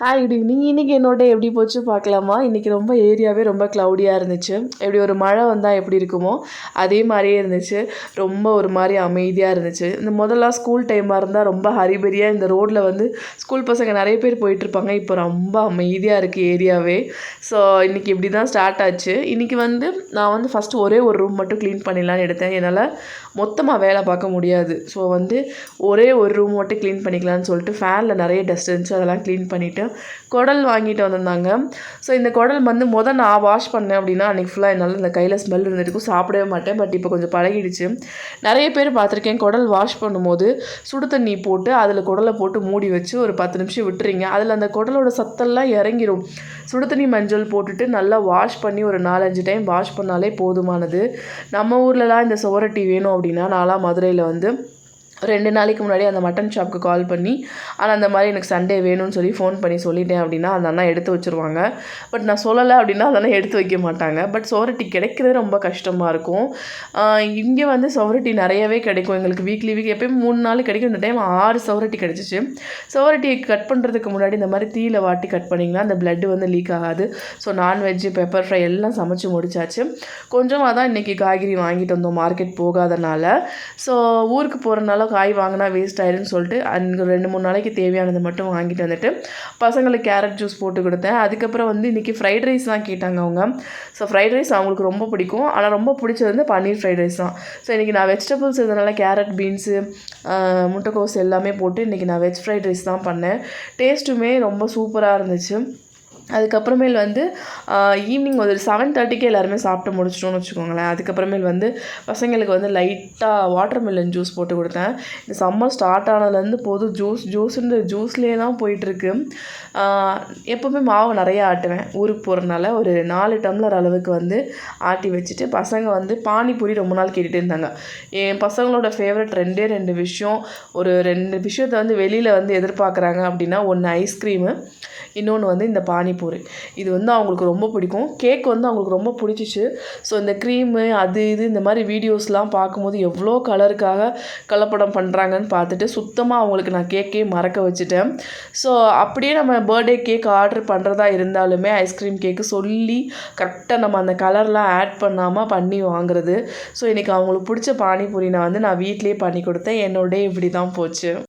Hi good evening இன்றைக்கி என்னோட எப்படி போச்சு பார்க்கலாமா? இன்றைக்கி ரொம்ப ஏரியாவே ரொம்ப க்ளவுடியாக இருந்துச்சு. எப்படி ஒரு மழை வந்தால் எப்படி இருக்குமோ அதே மாதிரியே இருந்துச்சு. ரொம்ப ஒரு மாதிரி அமைதியாக இருந்துச்சு. இந்த முதல்ல ஸ்கூல் டைமாக இருந்தால் ரொம்ப ஹரிபரியாக இந்த ரோட்டில் வந்து ஸ்கூல் பசங்க நிறைய பேர் போயிட்டுருப்பாங்க இப்போ ரொம்ப அமைதியாக இருக்குது ஏரியாவே. ஸோ இன்றைக்கி இப்படி தான் ஸ்டார்ட் ஆச்சு. இன்றைக்கி வந்து நான் வந்து ஃபஸ்ட்டு ஒரே ஒரு ரூம் மட்டும் க்ளீன் பண்ணிடலான்னு எடுத்தேன். என்னால் மொத்தமாக வேலை பார்க்க முடியாது. ஸோ வந்து ஒரே ஒரு ரூம் மட்டும் க்ளீன் பண்ணிக்கலான்னு சொல்லிட்டு ஃபேனில் நிறைய டஸ்ட் இருந்துச்சு அதெல்லாம் க்ளீன் பண்ணிவிட்டு குடல் வாங்கிட்டு வந்திருந்தாங்க. ஸோ இந்த குடல் வந்து மொதல் நான் வாஷ் பண்ணேன் அப்படின்னா அன்றைக்கி ஃபுல்லாக என்னால் இந்த கையில் ஸ்மெல் இருந்துருக்கும் சாப்பிடவே மாட்டேன். பட் இப்போ கொஞ்சம் பழகிடுச்சு. நிறைய பேர் பார்த்துருக்கேன் குடல் வாஷ் பண்ணும்போது சுடு தண்ணி போட்டு அதில் குடலை போட்டு மூடி வச்சு ஒரு பத்து நிமிஷம் விட்டுறீங்க. அதில் அந்த குடலோட சத்தெல்லாம் இறங்கிரும். சுடு தண்ணி மஞ்சள் போட்டுட்டு நல்லா வாஷ் பண்ணி ஒரு நாலஞ்சு டைம் வாஷ் பண்ணாலே போதுமானது. நம்ம ஊர்லலாம் இந்த சுவரட்டி வேணும் அப்படின்னா நாலாம் மதுரையில் வந்து ரெண்டு நாளைக்கு முன்னாடி அந்த மட்டன் ஷாப்புக்கு கால் பண்ணி ஆனால் அந்த மாதிரி எனக்கு சண்டே வேணும்னு சொல்லி ஃபோன் பண்ணி சொல்லிட்டேன் அப்படின்னா அந்த அண்ணா எடுத்து வச்சுருவாங்க. பட் நான் சொல்லலை அப்படின்னா அதெல்லாம் எடுத்து வைக்க மாட்டாங்க. பட் சோரட்டி கிடைக்கிறது ரொம்ப கஷ்டமாக இருக்கும். இங்கே வந்து சோரட்டி நிறையவே கிடைக்கும். எங்களுக்கு வீக்லி வீக் எப்போயும் மூணு நாள் கிடைக்கும். இந்த டைம் ஆறு சோரட்டி கிடச்சிச்சு. சோரட்டியை கட் பண்ணுறதுக்கு முன்னாடி இந்த மாதிரி தீயில் வாட்டி கட் பண்ணிங்கன்னா அந்த பிளட்டு வந்து லீக் ஆகாது. ஸோ நான்வெஜ்ஜு பெப்பர் ஃப்ரை எல்லாம் சமைச்சு முடிச்சாச்சு. கொஞ்சமாக தான் இன்றைக்கி காய்கறி வாங்கிட்டு வந்தோம். மார்க்கெட் போகாதனால. ஸோ ஊருக்கு போகிறனால காய் வாங்கினா வேஸ்ட் ஆயிருன்னு சொல்லிட்டு அங்கே ரெண்டு மூணு நாளைக்கு தேவையானது மட்டும் வாங்கிட்டு வந்துட்டு பசங்களுக்கு கேரட் ஜூஸ் போட்டு கொடுத்தேன். அதுக்கப்புறம் வந்து இன்றைக்கி ஃப்ரைட் ரைஸ் தான் கேட்டாங்க அவங்க. ஸோ ஃப்ரைட் ரைஸ் அவங்களுக்கு ரொம்ப பிடிக்கும். ஆனால் ரொம்ப பிடிச்சது வந்து பன்னீர் ஃப்ரைட் ரைஸ் தான். ஸோ இன்றைக்கி நான் வெஜிடபிள்ஸ் இதனால் கேரட் பீன்ஸு முட்டைக்கோஸ் எல்லாமே போட்டு இன்றைக்கி நான் வெஜ் ஃப்ரைட் ரைஸ் தான் பண்ணேன். டேஸ்ட்டுமே ரொம்ப சூப்பராக இருந்துச்சு. அதுக்கப்புறமேல் வந்து ஈவினிங் ஒரு செவன் தேர்ட்டிக்கே எல்லாருமே சாப்பிட்டு முடிச்சிட்டோம்னு வச்சுக்கோங்களேன். அதுக்கப்புறமேல் வந்து பசங்களுக்கு வந்து லைட்டாக வாட்டர் மெலன் ஜூஸ் போட்டு கொடுத்தேன். இந்த சம்மர் ஸ்டார்ட் ஆனதுலேருந்து போதும் ஜூஸ் ஜூஸுன்ற ஜூஸ்லேயே தான் போயிட்டுருக்கு. எப்போவுமே மாவு நிறையா ஆட்டுவேன். ஊருக்கு போகிறனால ஒரு நாலு டம்ளர் அளவுக்கு வந்து ஆட்டி வச்சுட்டு பசங்க வந்து பானிபூரி ரொம்ப நாள் கேட்டுகிட்டே இருந்தாங்க. என் பசங்களோட ஃபேவரட் ரெண்டே ரெண்டு விஷயம். ஒரு ரெண்டு விஷயத்தை வந்து வெளியில் வந்து எதிர்பார்க்குறாங்க அப்படின்னா ஒன்று ஐஸ்கிரீமு இன்னொன்று வந்து இந்த பானிபூரி இது வந்து அவங்களுக்கு ரொம்ப பிடிக்கும். கேக் வந்து அவங்களுக்கு ரொம்ப பிடிச்சிச்சு. ஸோ இந்த க்ரீமு அது இது இந்த மாதிரி வீடியோஸ்லாம் பார்க்கும்போது எவ்வளோ கலருக்காக கலப்படம் பண்ணுறாங்கன்னு பார்த்துட்டு சுத்தமாக அவங்களுக்கு நான் கேக்கே மறக்க வச்சுட்டேன். ஸோ அப்படியே நம்ம பர்த்டே கேக் ஆர்டர் பண்ணுறதா இருந்தாலுமே ஐஸ்கிரீம் கேக்கு சொல்லி கரெக்டாக நம்ம அந்த கலர்லாம் ஆட் பண்ணாமல் பண்ணி வாங்குறது. ஸோ இன்றைக்கி அவங்களுக்கு பிடிச்ச பானிபூரி நான் வந்து நான் வீட்லேயே பண்ணி கொடுத்தேன். என்னோடய இப்படி தான் போச்சு.